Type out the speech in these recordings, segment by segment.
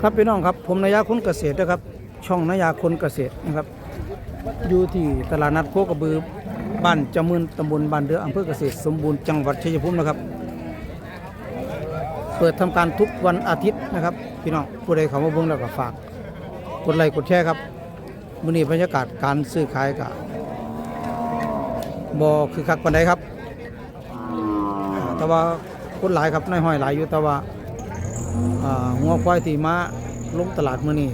ครับพี่น้องครับผมนายาคนเกษตรนะครับ ช่องนายาคนเกษตรนะครับ อยู่ที่ตลาดนัดโคกระบือบ้านจำมืนตำบลบ้านเดืออำเภอเกษตรสมบูรณ์จังหวัดชัยภูมินะครับ เปิดทำการทุกวันอาทิตย์นะครับ พี่น้องผู้ใดเข้ามาเบิ่งแล้วก็ฝาก กดไลค์กดแชร์ครับมื้อนี้บรรยากาศการซื้อขายก็บ่คือคักปานใดครับ แต่ว่าคนหลายครับในายห้อยหลายอยู่แต่ว่า งัวควายที่มาลงตลาดมื้อนี้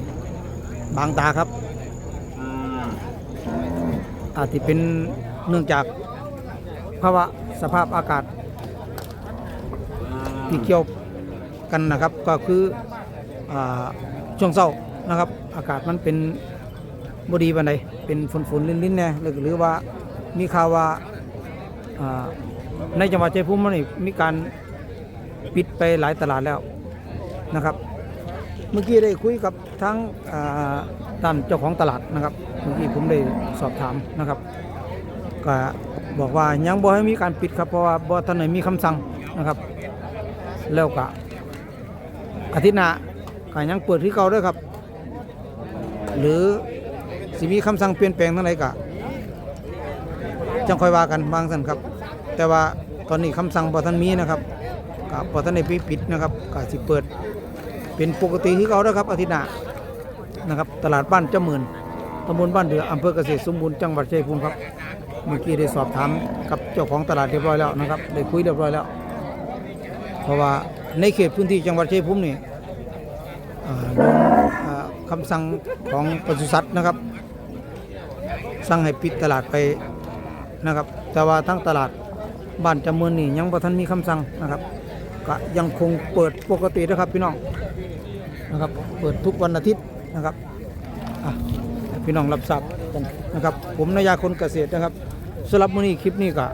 บางตาครับ อาจจะเป็นเนื่องจากภาวะสภาพอากาศที่เกี่ยวกันนะครับก็คืออาช่วงเช้านะครับ อากาศมันเป็นบดีบันไดเป็นฝนฝนๆลิ้นๆแน่หรือหรือว่ามีข่าวว่าอ่าในจังหวัดชัยภูมิมันนี่มีการปิดไปหลายตลาดแล้ว นะครับ เมื่อกี้ได้คุยกับทั้งอ่านเจ้าของตลาดนะครับ เมื่อกี้ผมได้สอบถามนะครับก็บอกว่ายังบ่ให้มีการปิดครับเพราะว่าบ่ท่านไหนมีคำสั่งนะครับ แล้วก็อาทิตย์หน้าก็ยังเปิดที่เก่าด้วยครับ หรือสิมีคำสั่งเปลี่ยนแปลงทางใดก็จังค่อยว่ากันบางสันครับ แต่ว่าตอนนี้คำสั่งบ่ท่านมีนะครับก็บ่ท่านได้ปิดนะครับก็สิเปิด เป็นปกติที่เขาแล้วครับอาทิตย์หน้านะครับตลาดบ้านเจ้าหมื่นตำบลบ้านเดืออำเภอเกษตรสมบูรณ์จังหวัดชัยภูมิครับ เมื่อกี้ได้สอบถามกับเจ้าของตลาดเรียบร้อยแล้วนะครับได้คุยเรียบร้อยแล้ว เพราะว่าในเขตพื้นที่จังหวัดชัยภูมินี่อ่าโดนอ่าคำสั่งของปศุสัตว์นะครับ สั่งให้ปิดตลาดไปนะครับ แต่ว่าทั้งตลาดบ้านจำเมือนนี่ยังบ่ทันมีคำสั่งนะครับก็ยังคงเปิดปกตินะครับพี่น้อง นะครับ เปิดทุกวันอาทิตย์นะครับพี่น้องรับทราบกันนะครับ ผมนายาคนเกษตรนะครับสำหรับมื้อนี้คลิปนี้ก็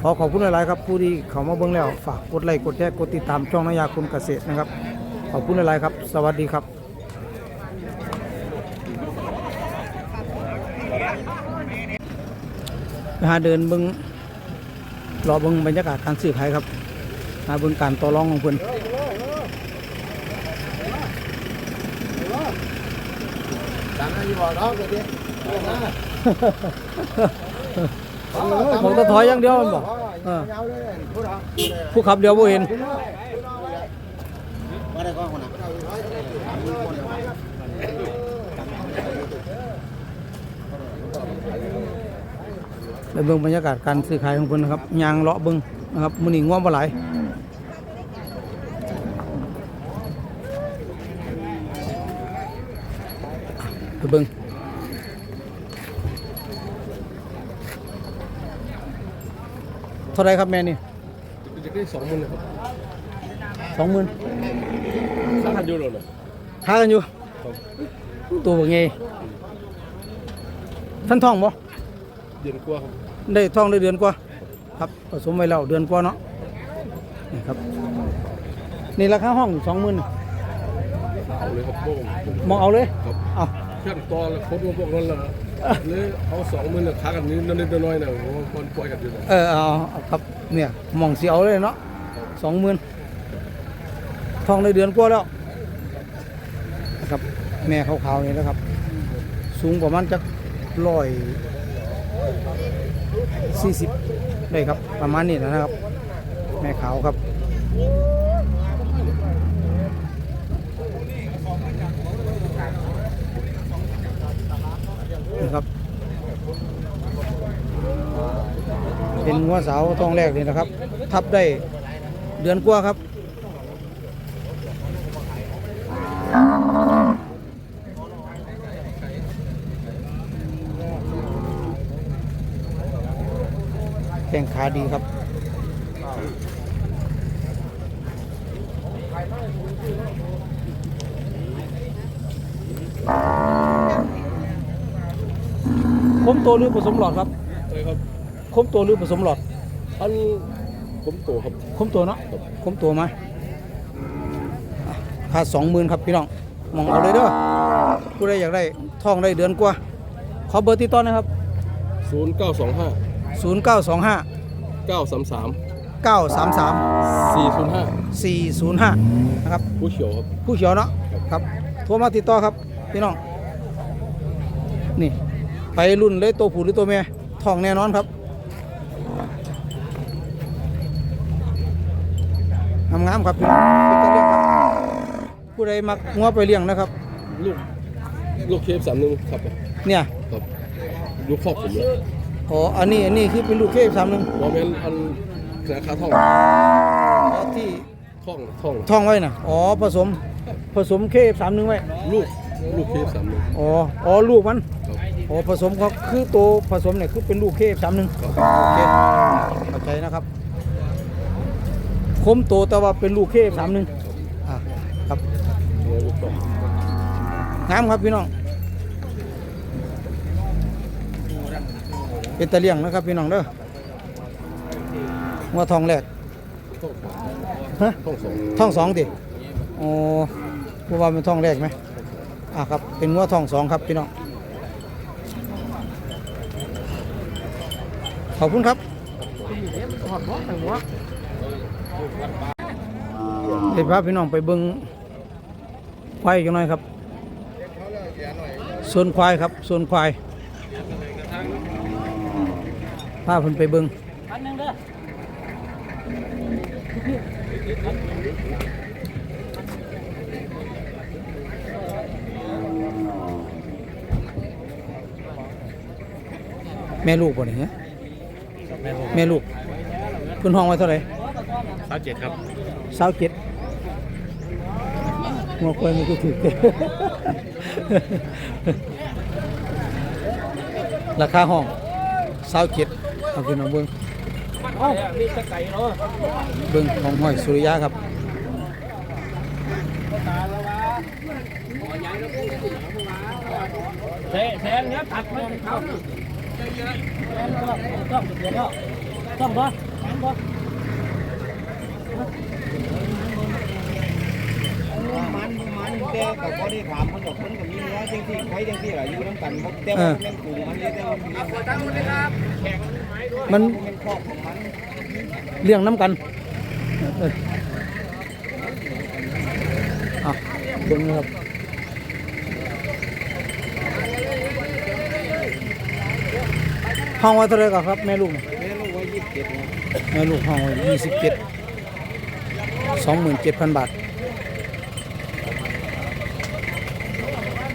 ขอขอบคุณหลายๆครับผู้ที่เข้ามาเบิ่งแล้วฝากกดไลค์กดแชร์กดติดตามช่องนายาคนเกษตรนะครับ ขอบคุณหลายๆครับ สวัสดีครับไปหาเดินเบิงรอเบิงบรรยากาศการซื้อขายครับหาเบิงการต่อรองของเพิ่นดังนั้ นอยู่บ่เนาะเดี๋ยวนี้ของตะถอยอย่างเดียวมันบอกเออเาเลยพูดเอาผู้ขับเดียวบ่เห็นมาได้ก็คนน่ะไปเบิงบรรยากาศการซื้อขายของเพิ่นนะครับยางเลาะเบิงนะครับมื้อนี้ง่วงบ่หลายไป เท่าไรครับแม่นี่จะได้สองหมื่นเลยครับสองหมื่นสามพันยูโรเลยค้ากันอยู่ตัวบ่ไงท่านท่องบ่เดือนกว่าครับได้ท่องได้เดือนกว่าครับผสมไว้แล้วเดือนกว่าเนาะนี่ครับนี่ราคาห้องสองหมื่นเอาเลยครับพวกมองเอาเลยครับเอาเครื่องตัวแล้วครบพวกนั้นแล้ว หรือเอาสองมื่นแล้วค้ากันนิดนิดน้อยๆนะคนปล่อยกันอยู่เออเอาเอาครับเนี่ยมองเสียวเลยเนาะสองหมื่นทองได้เดือนกว่าแล้วนะครับแม่ขาวๆนี่นะครับ สูงประมาณจักร้อยสี่สิบได้ครับ ประมาณนี้นะครับ แม่ขาวครับ นี่ครับ เป็นงัวสาวทองแรกนี่นะครับ ทับได้เดือนกว่าครับแข่งขาดีครับคมโตหรือผสมหลอดครับ ครับคมโตหรือผสมหลอดอันผมโตครับ คมตัวเนาะคมตัวมาค่าสองหมื่นครับพี่น้องมองเอาเลยเด้อผู้ใดอยากได้ท่องได้เดือนกว่า ขอเบอร์ติดต่อนะครับศูนย์เก้าสองห้า0 9 2 5เก้าสามสาม9 3 3สี่ศูนย์ห้า405นะครับ ผู้เขียวครับ ผู้เขียวเนาะครับโทรมาติดต่อครับพี่น้อง นี่ ไปรุ่นเลยตัวผู้หรือตัวแม่ทองแน่นอนครับ งามๆครับพี่น้องเป็นตาเลี้ยงครับผู้ใดมักงัวไปเลี้ยงนะครับ ลูกลูกเคฟสามหนึ่งครับเนี่ยครับลูกครอบผมเลยอ๋ออันนี้อันนี้ที่เป็นลูกเคฟสามหนึ่งวอลแมนอันราคาท่องที่ท่องท่องท่องไว้นะอ๋อผสมผสมเคฟสามหนึ่งไว้ลูกลูกเคฟสามหนึ่งอ๋ออ๋อลูกมันครับอ๋อผสมก็คือตัวผสมเนี่ยคือเป็นลูกเคฟสามหนึ่งครับโอเคเข้าใจนะครับ คมโตแต่ว่าเป็นลูกเคฟสามหนึ่งอ่าครับแล้วลูกต่องามครับพี่น้อง เป็นตะเลียงนะครับพี่น้องเด้อหัวทองแรกฮะท่องสองท่องสองดิอ๋อเพราะว่าเป็นท่องแรกไหมอ่าครับ เป็นหัวท่องสองครับพี่น้อง ขอบคุณครับ เดี๋ยวพาพี่น้องไปเบิ้งควายกันหน่อยครับส่วนควายครับส่วนควายพาเพิ่นไปเบิ้งแม่ลูกบ่เนี่ยแม่ลูกเพิ่นห้องไว้เท่าไหร่ สามเจ็ดครับสาวเจ็ดหัวควายมันก็ถือเกินราคาห้องสาวเจ็ดเอาขึ้นมาเบิ้งเบิ้งของห้อยสุริยะครับแทนเนี้ยตัดไม่เขาต้องเดี๋ยวก็ต้องบ่ต้องบ่ มันมันแต่ก็บ่ได้ถามมันดอกมันก็มีเนื้อจังซี่ไผจังซี่ล่ะอยู่นำกันบ่แต่ว่ามันเป็นกลุ่มมันนี่แต่ว่ามันมีมันเป็นครอบของมันเลี้ยงน้ำกันเอออะเบิ้งนะครับห้องไว้เท่าไหรก่อนครับ แม่ลูกน่ะแม่ลูกไว้27นะแม่ลูกห้องไว้ยี่สิบเจ็ด สองหมื่นเจ็ดพันบาท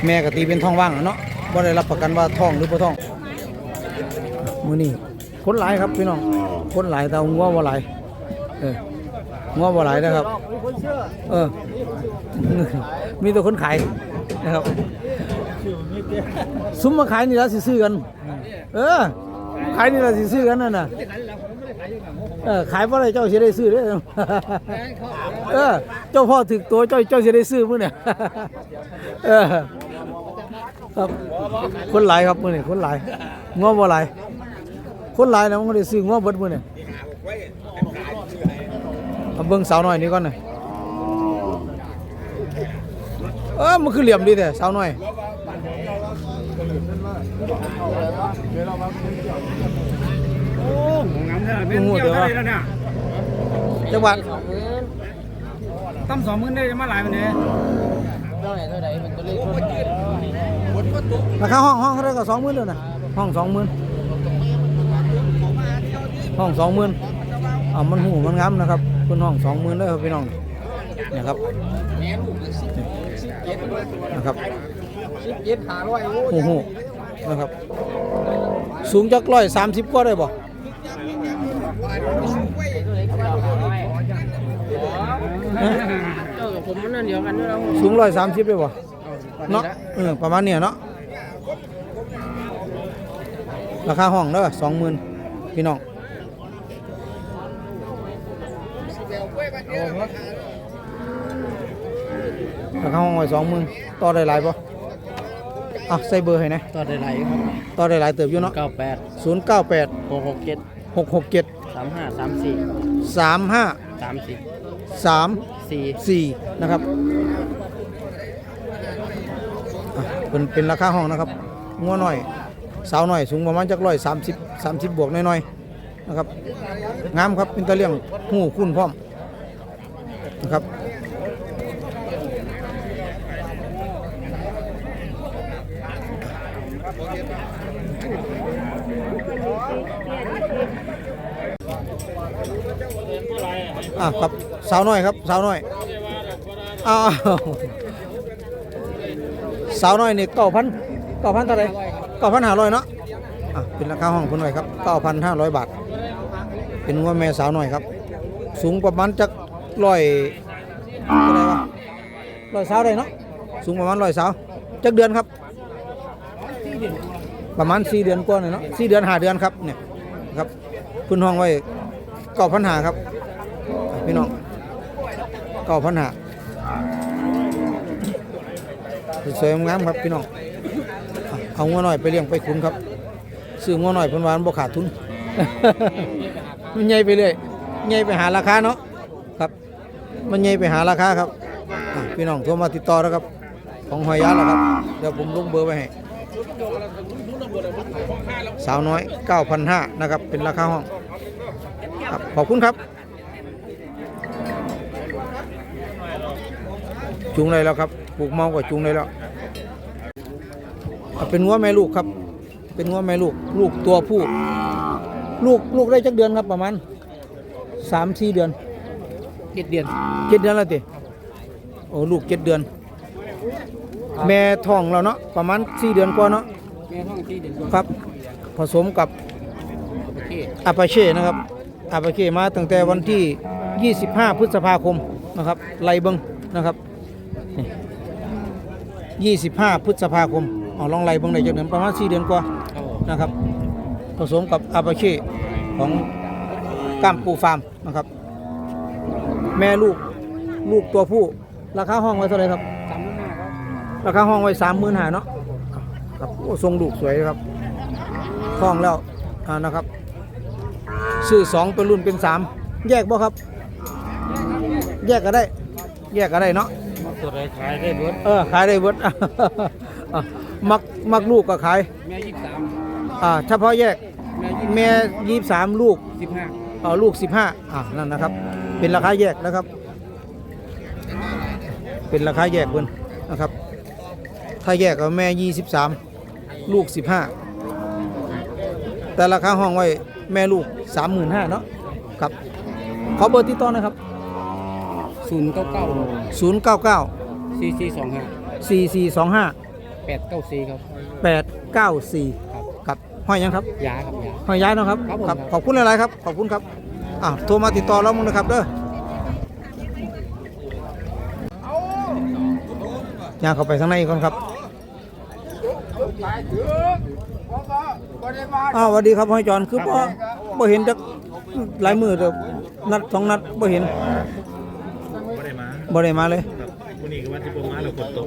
แม่กตีเป็นท้องว่างเนาะบ่ได้รับประกันว่าท้องหรือบ่ท้องมื้อนี้คนหลายครับพี่น้องคนหลายแต่งัวบ่หลายเอองัวบ่หลายนะครับ เออ มีแต่คนขายนะครับซุ้มมาขายนี่แล้วสิซื้อกัน เออขายนี่แล้วสิซื้อกันนั่นน่ะ เออขายเพราะอะไรเจ้าสิได้ซื้อเด้อเออเจ้าพ่อถึกตัวเจ้าเจ้าสิได้ซื้อมื้อเนี่ยเออครับคนหลายครับมื้อนี้คนหลายงัวบ่หลายคนหลายนะมันก็ได้ซื้องัวเบิดมื้อนี่เอาเบิ่งสาวน้อยนี่ก่อนน่ะเออมันคือเหลี่ยมดีแท้สาวน้อย โอ้งามเท่าไหร่โอ้โหเดี๋ยวว่าแล้วเนี่ยจังหวัดตั้มสองหมื่นได้มาหลายมันเนี่ยราคาห้องห้องเท่าไหร่ก็20,000แล้วนะห้อง20,000ห้อง20,000อ่ามันหูมันงามนะครับเพิ่นห้อง20,000เด้อครับพี่น้องเนี่ยครับนะครับเย็ด500โอ้โอ้โหนะครับ สูงจักร้อยสามสิบก็ได้บ่ เออผมมันนั่นเดียวกันด้วยเราสูงร้อยสามสิบได้บ่เนาะเออประมาณเนี้ยเนาะราคาห้องเด้อสองหมื่นพี่น้องราคาห้องไว้สองหมื่นต่อได้หลายป่ะอะใส่เบอร์ให้นะต่อได้หลายครับต่อได้หลายเติบอยู่เนาะเก้าแปดศูนย์เก้าแปดหกหกเจ็ดหกหกเจ็ดสามห้าสามสี่สามห้าสามสี่สามสี่สี่นะครับอะเป็นเป็นราคาห้องนะครับงัวหน่อย สาวหน่อยสูงประมาณจักร้อยสามสิบสามสิบบวกน้อยๆนะครับงามครับเป็นตะเลี่ยงหูคุณพร้อมนะครับ อะครับสาวน้อยครับสาวน้อยอ้าวสาวน้อยนี่เก้าพันเก้าพันเท่าไรเก้าพันห้าร้อยเนาะอะเป็นราคาห้องเพิ่นไว้ครับเก้าพันห้าร้อยบาท เป็นงัวแม่สาวน้อยครับ สูงประมาณจักร้อยเท่าไรวะร้อยสาวได้เนาะสูงประมาณร้อยสาวจักเดือนครับ ประมาณสี่เดือนกว่าเนี่ยเนาะสี่เดือนห้าเดือนครับเนี่ยครับคุณห้องไว้ เก้าพันหาครับ พี่น้องเก้าพันหาสวยงามครับพี่น้องเอางัวหน่อยไปเลี้ยงไปคุ้นครับซื้องัวหน่อยเพิ่นวานบ่ขาดทุนมันใหญ่ไปเรื่อยใหญ่ไปหาราคาเนาะครับ มันใหญ่ไปหาราคาครับพี่น้องโทรมาติดต่อแล้วครับ ของหอยยาแล้วครับเดี๋ยวผมลงเบอร์ไว้ให้สาวน้อย 9,500นะครับ เป็นราคาห้อง ครับขอบคุณครับจูงเลยแล้วครับปลูกเมาก็จูงเลยแล้วอะเป็นงัวแม่ลูกครับ เป็นงัวแม่ลูก ลูกตัวผู้ ลูกลูกได้จักเดือนครับประมาณสามสี่เดือนเจ็ดเดือนเจ็ดเดือนแล้วติโอ้ลูกเจ็ดเดือน แม่ท้องแล้วเนาะประมาณสี่เดือนกว่าเนาะแม่ห้องที่เดือนครับ ผสมกับประเทศอาปาเช่นะครับ อาปาเช่มาตั้งแต่วันที่ 25 พฤษภาคมนะครับไล่เบิงนะครับ25 พฤษภาคมเอาลองไล่เบิงได้จักเดือนประมาณ 4 เดือนกว่านะครับผสมกับอาปาเช่ของก้ามปูฟาร์มนะครับ แม่ลูกลูกตัวผู้ราคาห้องไว้เท่าไหร่ครับสามพันห้าครับราคาห้องไว้สามหมื่นหาเนาะครับโอ้ทรงลูกสวยครับห้องแล้วนะครับ ซื้อสองเป็นรุ่นเป็นสามแยกบ่ครับ แยกก็ได้ แยกก็ได้เนาะตัวไรขายได้เบิดเออขายได้เบิดอะมักมักลูกก็ขายแม่ยี่สิบสามอ่าเฉพาะแยกแม่ยี่แม่ยี่สามลูกสิบห้าเออลูก15อะนั่นนะครับ เป็นราคาแยกนะครับ เป็นราคาแยกเพิ่นนะครับ ถ้าแยกกับแม่23ลูก15แต่ราคาห้องไว้แม่ลูก 35,000เนาะครับขอเบอร์ติดต่อนะครับศูนย์เก้าเก้า099สี่สี่สองห้า4425แปดเก้าสี่ครับ894ครับห้อยยังครับยาครับยาหอยย้ายเนาะครับครับผมครับขอบคุณหลายๆครับขอบคุณครับอะโทรมาติดต่อเรามึงนะครับเด้อย่างเข้าไปข้างในก่อนครับอ้าวสวัสดีครับห้อยจอนคือบ่ บ่เห็นจักหลายมือเด้อนัดสองนัดบ่เห็นบ่ได้มาบ่ได้มาเลยครับวันนี้ก็ว่าที่ผมมาแล้วฝนตก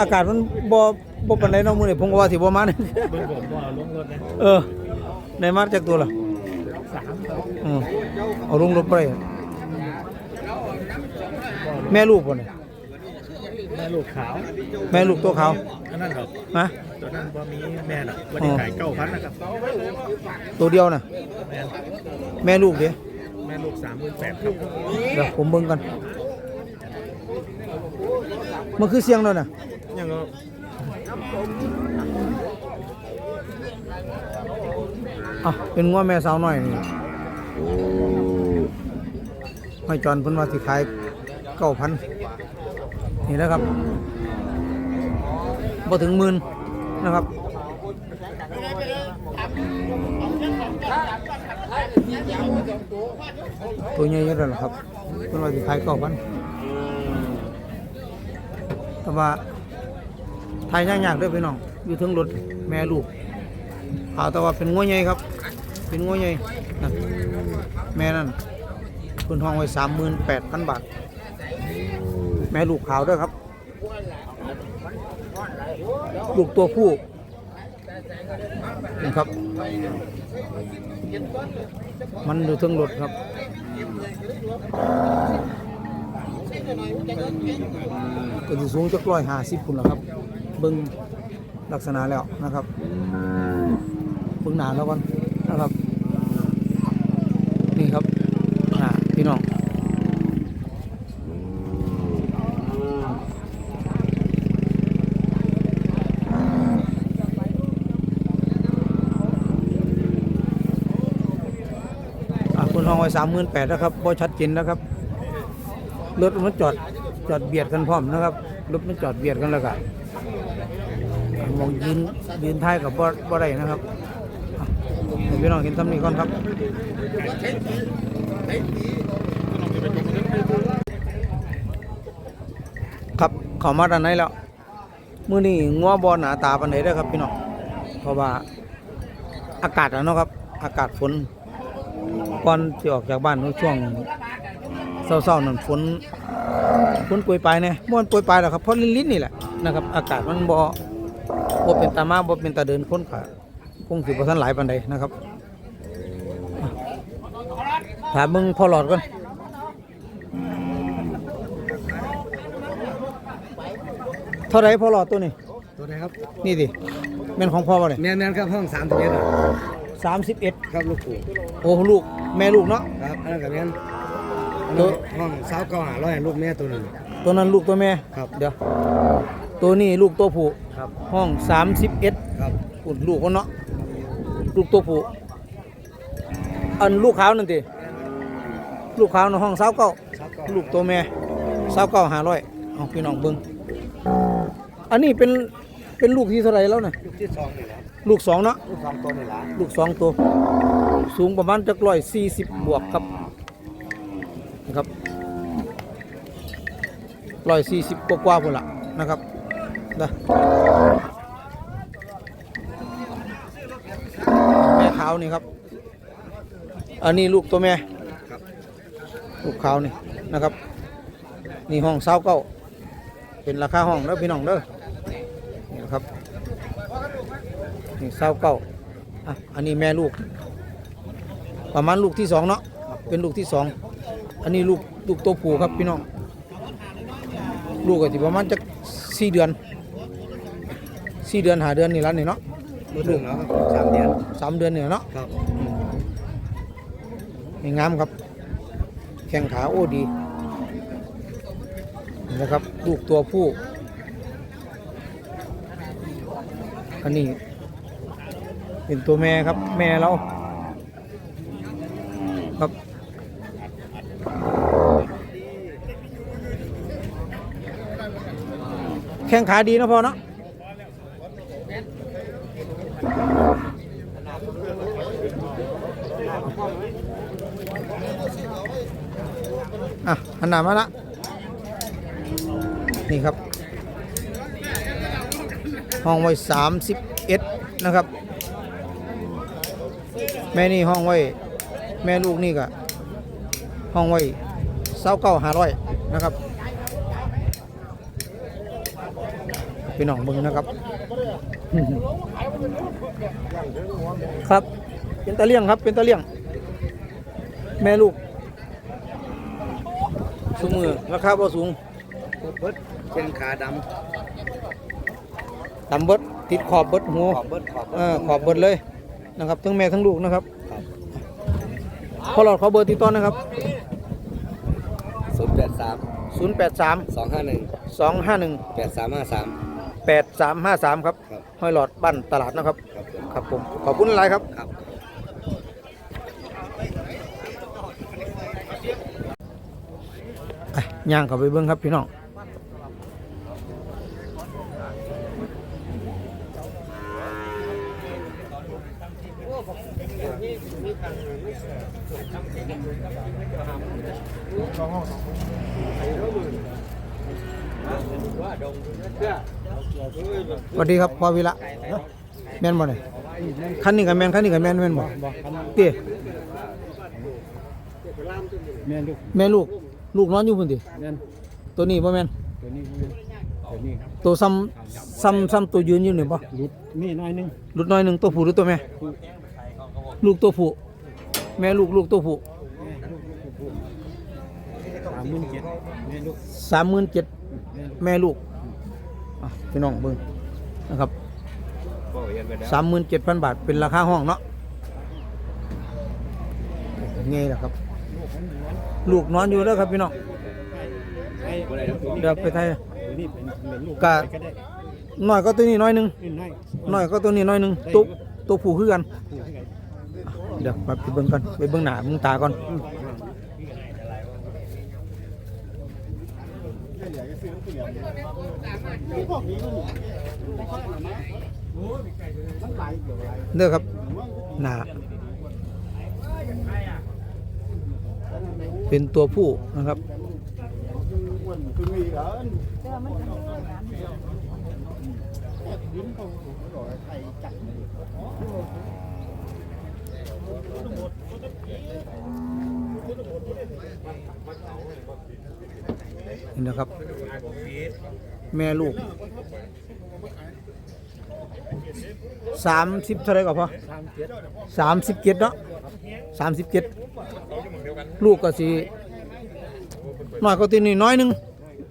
อากาศมันบ่บ่ปานใดเนาะมื้อนี้ผมก็ว่าสิบ่มาเนี่ยเบิ่งผมว่าลงรถนะเออได้มาจากตัวละสามครับอืมเอาลงรถไปเลยแม่ลูกบ่เนี่ย แม่ลูกขาวแม่ลูกตัวขาวอันนั้นครับฮะตัวนั้นบ่มีแม่น่ะวันนี้ขายเก้าพันนะครับตัวเดียวน่ะ แม่แม่ลูกเดี๋ยวแม่ลูกสามหมื่นแปดครับเดี๋ยวผมเบิ่งกันมันคือเสียงแล้วน่ะยังก็อะเป็นงัวแม่สาวน้อยนี่ห้อยจอนเพิ่นว่าสิขายเก้าพัน นี่นะครับบ่ถึงหมื่นนะครับตัวใหญ่เยอะแล้วล่ะครับเพิ่นว่าสิขายเก้าพันแต่ว่าทายยากๆด้อพี่น้องอยู่เทึงรถแม่ลูกเอาแต่ว่าเป็นงัวใหญ่ครับ เป็นงัวใหญ่แม่นั่นเพิ่นห้องไว้สามหมื่นแปดพันบาท แม่ลูกขาวด้วยครับ ลูกตัวผู้นี่ครับ มันอยู่เทึงรถครับ ก็จะสูงจักร้อยห้าสิบคุณละครับเบิ้งลักษณะแล้วนะครับเบิ่งหนาแล้วก่อนนะครับ นี่ครับอ่าพี่น้อง ห้ องไว้สามหมื่นแปดนะครับบ่ชัดเจนนะครับรถมันจอดจอดเบียดกันพร้อมนะครับรถมันจอดเบียดกันแล้วก็มองยืนยืนท้ายกับบ่บ่ได้นะครับพี่น้องเห็นทำนี้ก่อนครับครับเขามาด้านในแล้วมื้อนี้งัวบ่หนาตาปานใดเด้ครับพี่น้องเพราะว่าอากาศอะเนาะครับ อากาศฝน ก่อนสิออกจากบ้านในช่วงเช้าๆนั่นฝนฝนโปรยปลายแน่บ่มันโปรยปลายหรอกครับเพราะลิ้นๆนี่แหละนะครับ อากาศมันบ่บ่เป็นตามาบ่เป็นตาเดินคนก็คงสิบ่ทันหลายปานใดนะครับอะถามมึงพอหลอดก่อนเท่าไรพอหลอดตัวนี้ตัวไหนครับนี่ดิแม่นของพ่อป่ะเนี่ยแม่นๆครับห้อง31สามสิบเอ็ด ครับลูกปู่โอ้ลูกแม่ลูกเนาะ ครับอันนั้นก็แม่นตัวห้องสาวเก่าหาร้อยลูกแม่ตัวนึง ตัวนั้นลูกตัวแม่ครับ เดี๋ยว ตัวนี้ลูกตัวผู้ครับห้องสามสิบเอ็ดครับอุ่นลูกคนเนาะ ลูกตัวผู้อันลูกขาวนั่นติลูกขาวในห้องสาวเก้าสาวเก่าลูกตัวแม่สาวเก้าหาร้อยเอาพี่น้องเบิ้งอันนี้เป็นเป็นลูกที่เท่าไหรแล้วน่ะ ลูกที่สองนี่แหละ ลูกสองเนาะลูกสองตัวนี่แหละลูกสองตัว สูงประมาณจักร้อยสี่สิบบวกครับนะครับร้อยสี่สิบกว่าๆพุ่นละนะครับนะแม่ขาวนี่ครับ อันนี้ลูกตัวแม่ครับลูกขาวนี่นะครับ นี่ห้องเศร้าเก้าเป็นราคาห้องแล้วพี่น้องเด้อนี่นะครับ นี่เศร้าเก้าอะอันนี้แม่ลูก ประมาณลูกที่สองเนาะเป็นลูกที่สองอันนี้ลูกลูกตัวผู้ครับพี่น้องลูกก็สิประมาณจะสี่เดือนสี่เดือนหาเดือนนี่แล้วนี่เนาะลูกหนึ่งแล้วครับสามเดือนสามเดือนนี่เนาะครับนี่งามครับ แข้งขาโอ้ดีนี่นะครับ ลูกตัวผู้อันนี้ เป็นตัวแม่ครับ แม่เราครับแข้งขาดีนะพ่อเนาะอะหันหน้ามาละนี่ครับห้องไว้สามสิบเอ็ดนะครับ แม่นี่ห้องไว้ แม่ลูกนี่ก็ห้องไว้เศร้าเก้าหาร้อยนะครับพี่น้องเบิ่งนะครับ ครับ เป็นตะเลี่ยงครับ เป็นตะเลี่ยง แม่ลูกสูงมือราคาบ่สูงครบเบิดเชียงขาดต่ำเบิดติดขอบเบิดหูำขอบเบิดขอบเออขอบเบิดเลย นะครับทั้งแม่ทั้งลูกนะครับพอหลอดขอเบอร์ติดต่อนะครับ ศูนย์แปดสาม083 สองห้าหนึ่ง251 แปดสามห้าสาม 8353 ครับครับ ห้อยหลอดบ้านตลาดนะครับ ครับผม ครับผม ขอบคุณหลายครับ ครับ อะย่างเข้าไปเบิ่งครับพี่น้อง สวัสดีครับพ่อวิระแม่นบ่เนี่ยคันนี้กับแม่นคันนี้กับแม่นแม่นบ่เตี้ยแม่นลูกแม่ลูกลูกนอนอยู่พุ่นติแม่นตัวนี้บ่แม่นตัวนี้ตัวนี้ตัวซ้ำซ้ำซ้ำตัวยืนอยู่นี่บ่รุดมีน้อยหนึงลูกน้อยหนึงตัวผู้หรือตัวแม่ ลูกตัวผู้แม่ลูกลูกตัวผู้สาม หมื่นเจ็ดแม่ลูกสามหมื่นเจ็ดแม่ลูกแม่ลูกอะพี่น้องเบิ่งนะครับสามหมื่นเจ็ดพันบาทเป็นราคาห้องเนาะไงล่ะครับ ลูกนอนอยู่แล้วครับพี่น้องไอ้บ่ได้ดอกตัวนี้เดี๋ยวไปไทย ตัวนี้เป็นเป็นลูกกะก็ได้น้อยก็ตัวนี้น้อยหนึงนี่น้อยน้อยก็ตัวนี้น้อยหนึงตัวตัวผู้คือกัน ผู้ให้กันเดี๋ยวไปเบิ่งก่อนไปเบิ่งหน้าเบิ่งตาก่อน เด้อครับหนาเป็นตัวผู้นะครับ นี่นะครับ แม่ลูกสามสิบเท่าไรก็พอสามสิบเจ็ดเนาะสามสิบเจ็ดลูกก็สิน้อยก็ตีนี่น้อยหนึง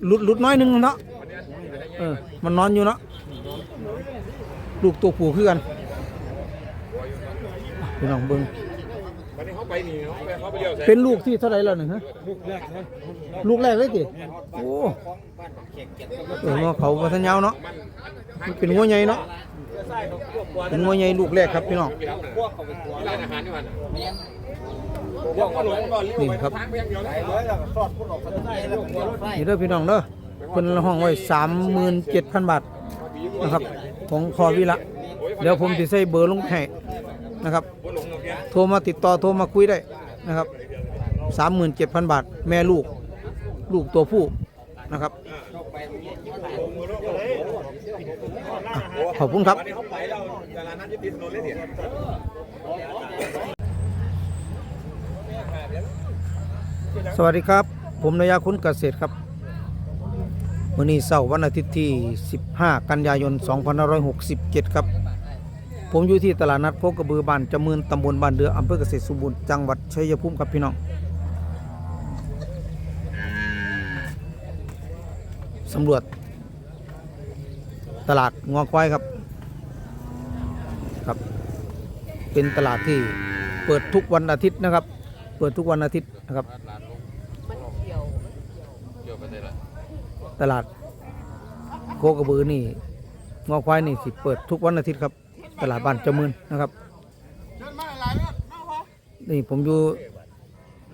หลุดหลุดน้อยหนึงเนาะเออมันนอนอยู่เนาะลูกตัวผู้คือกันพี่น้องเบิ้ง เป็นลูกที่เท่าไรแล้วหนึ่งฮะ ลูกแรกเลยจิโอ้เออว่าเขาพัฒนยาวเนาะมันเป็นงัวใหญ่เนาะเป็นงัวใหญ่ลูกแรกครับพี่น้องนี่ครับนี่เด้อพี่น้องเด้อเพิ่นห้องไว้สามหมื่นเจ็ดพันบาทนะครับ ของพอวิละเดี๋ยวผมจะใส่เบอร์ลงให้ นะครับ โทรมาติดต่อโทรมาคุยได้นะครับสามหมื่นเจ็ดพันบาท แม่ลูก ลูกตัวผู้นะครับขอบคุณครับสวัสดีครับ ผมนายาคุณเกษตรครับวันนี้เสาร์วันอาทิตย์ที่ 15 กันยายน 2567 ครับ ผมอยู่ที่ตลาดนัดโพกระบือบ้านจำเมืนตำบลบ้านเดืออำเภอเกษตรสมบูรณ์จังหวัดชัยภูมิครับพี่น้องสำรวจ ตลาดงอควายครับครับ เป็นตลาดที่เปิดทุกวันอาทิตย์นะครับ เปิดทุกวันอาทิตย์นะครับ ตลาดโคกระบือนี่งอควายนี่สิเปิดทุกวันอาทิตย์ครับ ตลาดบ้านจำเมืนนะครับนี่ผมอยู่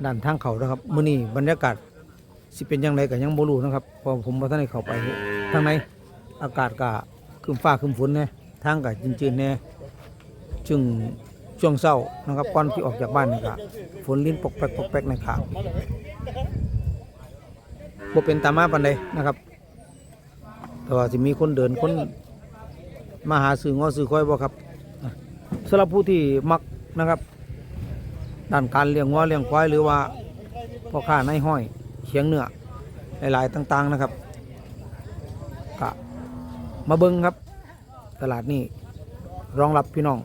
ด้านทางเขานะครับมื้อนี้บรรยากาศสิเป็นยังไงก็ยังบ่รู้นะครับพอผมบ่ทันได้เข้าไปทางในอากาศก็ครึ้มฟ้าคึมฝนแน่ทางก็จืดๆแน่จึงช่วงเช้านะครับก่อนที่ออกจากบ้านนี่ก็ฝนลิ้นปกแป๊กปกแปกในขาบ่เป็นตามาปานใดนะครับแต่ว่าสิมีคนเดินคน มาหาซื้องอซื้อควายบ่ครับสำหรับผู้ที่มักนะครับด้านการเลี้ยงวัวเลี้ยงควายหรือว่าพ่อค้าในห้อยเขียงเนื้อหลายๆต่าง ๆนะครับก็มาเบิ้งครับ ตลาดนี้รองรับพี่น้อง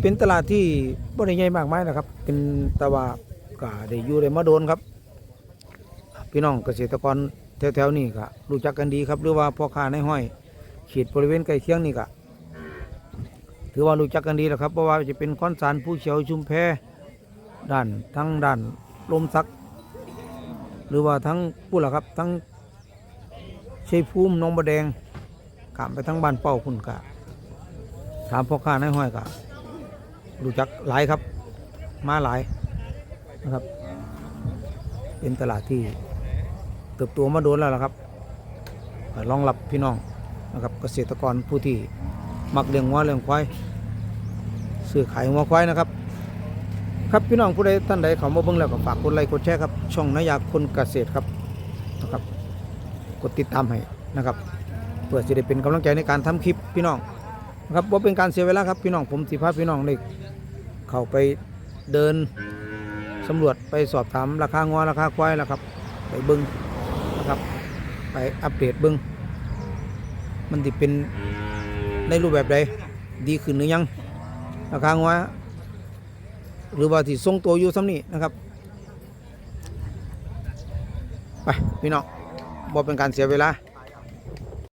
เป็นตลาดที่บริใหญ่มากมายนะครับ เป็นตะว่าก็ได้อยู่ได้มาโดนครับ พี่น้องเกษตรกร แถวๆนี้ก็รู้จักกันดีครับ หรือว่าพ่อค้าในห้อยเขตบริเวณใกล้เคียงนี่ก็ถือว่ารู้จักกันดีแล้วครับเพราะว่าจะเป็นคอนสารผู้เฉียวชุมแพด้านทั้งด้านลมซัก หรือว่าทั้งผู้ละครับทั้งชัยภูมิหนองบะแดงขามไปทั้งบ้านเป้าคุณกะถามพ่อค้าในห้อยกะรู้จักหลายครับ มาหลายนะครับ เป็นตลาดที่ เติบโตมาโดนแล้วล่ะครับก็รองรับพี่น้องนะครับเกษตรกรผู้ที่มักเลี้ยงวัวเลี้ยงควายซื้อขายวัวควายนะครับ ครับพี่น้องผู้ใดท่านใดเขามาเบิ่งแล้วก็ฝากกดไลค์กดแชร์ครับช่องนายาคนเกษตรครับนะครับกดติดตามให้นะครับเพื่อจะได้เป็นกำลังใจในการทำคลิปพี่น้องนะครับว่าเป็นการเสียเวลาครับพี่น้องผมสิพาพี่น้องได้เข้าไปเดินสำรวจไปสอบถามราคางัวราคาควายแล้วครับไปเบิ้ง นะครับ ไปอัปเดตเบิ้งมันติเป็นในรูปแบบใดดีขึ้นหรือยังราคางัวหรือว่าที่ทรงตัวอยู่ซ้ำนี่นะครับไปพี่น้องบ่เป็นการเสียเวลา